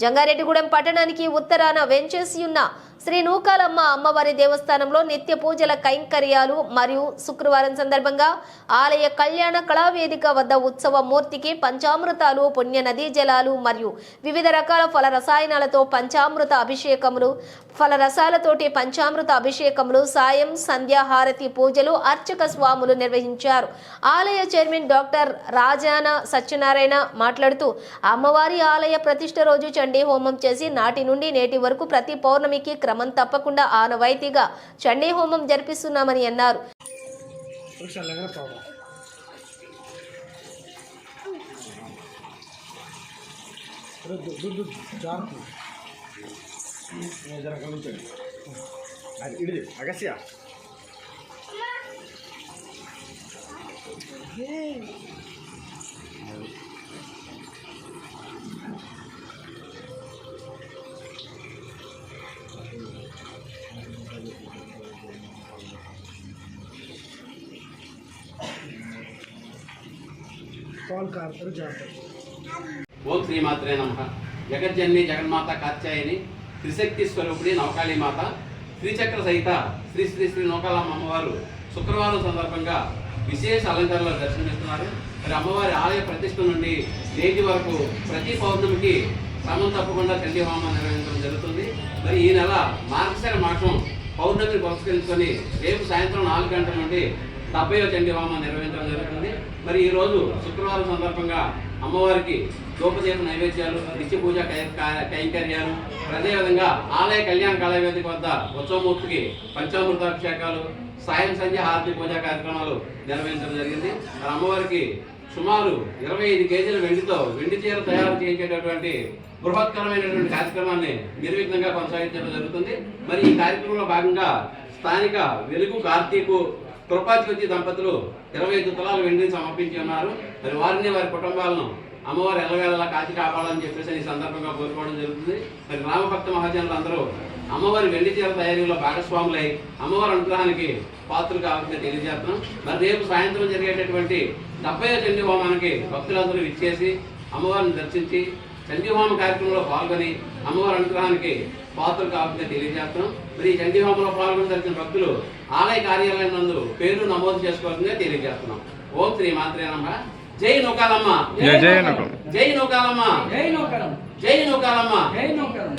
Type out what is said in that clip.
జంగారెడ్డిగూడెం పట్టణానికి ఉత్తరాన వెంచేసి ఉన్న శ్రీ నూకాలమ్మ అమ్మవారి దేవస్థానంలో నిత్య పూజల కైంకర్యాలు మరియు శుక్రవారం సందర్భంగా ఆలయ కళ్యాణ కళావేదిక వద్ద ఉత్సవ మూర్తికి పంచామృతాలు పుణ్య నదీ జలాలు మరియు వివిధ రకాల ఫల రసాయనాలతో పంచామృత అభిషేకములు ఫల రసాలతోటి పంచామృత అభిషేకములు సాయం సంధ్యాహారతి పూజలు అర్చక స్వాములు నిర్వహించారు. ఆలయ చైర్మన్ డాక్టర్ రాజాన సత్యనారాయణ మాట్లాడుతూ అమ్మవారి ఆలయ ప్రతిష్ట రోజు చండీ హోమం చేసి నాటి నుండి నేటి వరకు ప్రతి పౌర్ణమికి క్రమం తప్పకుండా ఆనవాయితీగా చండీ హోమం జరిపిస్తున్నామని అన్నారు. చల్లగా కాల్ కారుతారు జాగ్రత్త ఓం శ్రీమాత్రే నమ. జగజ్జన్ని జగన్మాత కాత్యాయని త్రిశక్తి స్వరూపిణి నవకాళీ మాత శ్రీచక్ర సహిత శ్రీ శ్రీ శ్రీ నౌకాలమ్మ అమ్మవారు శుక్రవారం సందర్భంగా విశేష అలంకరణలో దర్శనమిస్తున్నారు. మరి అమ్మవారి ఆలయ ప్రతిష్ఠ నుండి నేటి వరకు ప్రతి పౌర్ణమికి క్రమం తప్పకుండా చండీ హోమం నిర్వహించడం జరుగుతుంది. మరి ఈ నెల మార్గశర మాసం పౌర్ణమిని పురస్కరించుకొని రేపు సాయంత్రం నాలుగు గంటల నుండి డెబ్బైవ చండీ నిర్వహించడం జరుగుతుంది. మరి ఈరోజు శుక్రవారం సందర్భంగా అమ్మవారికి దూపదీప నైవేద్యాలు నిత్య పూజ కై- కైంకర్యాలు అదేవిధంగా ఆలయ కళ్యాణ కళావేదిక వద్ద ఉత్సవమూర్తికి పంచామృతాభిషేకాలు సాయం సంధ్య హారతి పూజా కార్యక్రమాలు నిర్వహించడం జరిగింది. మరి అమ్మవారికి సుమారు ఇరవై ఐదు కేజీల వెండితో వెండి చీర తయారు చేయించేటటువంటి బృహత్తరమైనటువంటి కార్యక్రమాన్ని నిర్విఘ్నంగా కొనసాగించడం జరుగుతుంది. మరి ఈ కార్యక్రమంలో భాగంగా స్థానిక వెలుగు కార్తీకు కృపాధిపతి దంపతులు ఇరవై ఐదు తులాలు వెండిని సమర్పించి ఉన్నారు. మరి వారిని వారి కుటుంబాలను అమ్మవారు ఎల్లవేళలా కాచి కాపాడాలని చెప్పేసి ఈ సందర్భంగా కోరుకోవడం జరుగుతుంది. మరి రామభక్త మహాజనులు అందరూ అమ్మవారి వెండి చీర తయారీలో భాగస్వాములై అమ్మవారి అనుగ్రహానికి పాత్రలు కావాలని తెలియజేస్తున్నాం. మరి రేపు సాయంత్రం జరిగేటటువంటి డెబ్బై చండి హోమానికి భక్తులందరూ ఇచ్చేసి అమ్మవారిని దర్శించి చండీ హోమ కార్యక్రమంలో పాల్గొని అమ్మవారి అనుగ్రహానికి పాత్రలు కావాలని తెలియజేస్తున్నాం మరి ఈ చండీ హోమంలో పాల్గొని దర్శించిన భక్తులు ఆలయ కార్యాలయం నందు పేరు నమోదు చేసుకోవాల్సిందిగా తెలియజేస్తున్నాం. ఓం శ్రీ మాత్రే నమ. జై నౌకాలమ్మ. జై జై నౌకాలమ్మ. జై నౌకాలమ్మ. జై నౌకరం జై నౌకాలమ్మ. జై నౌకరం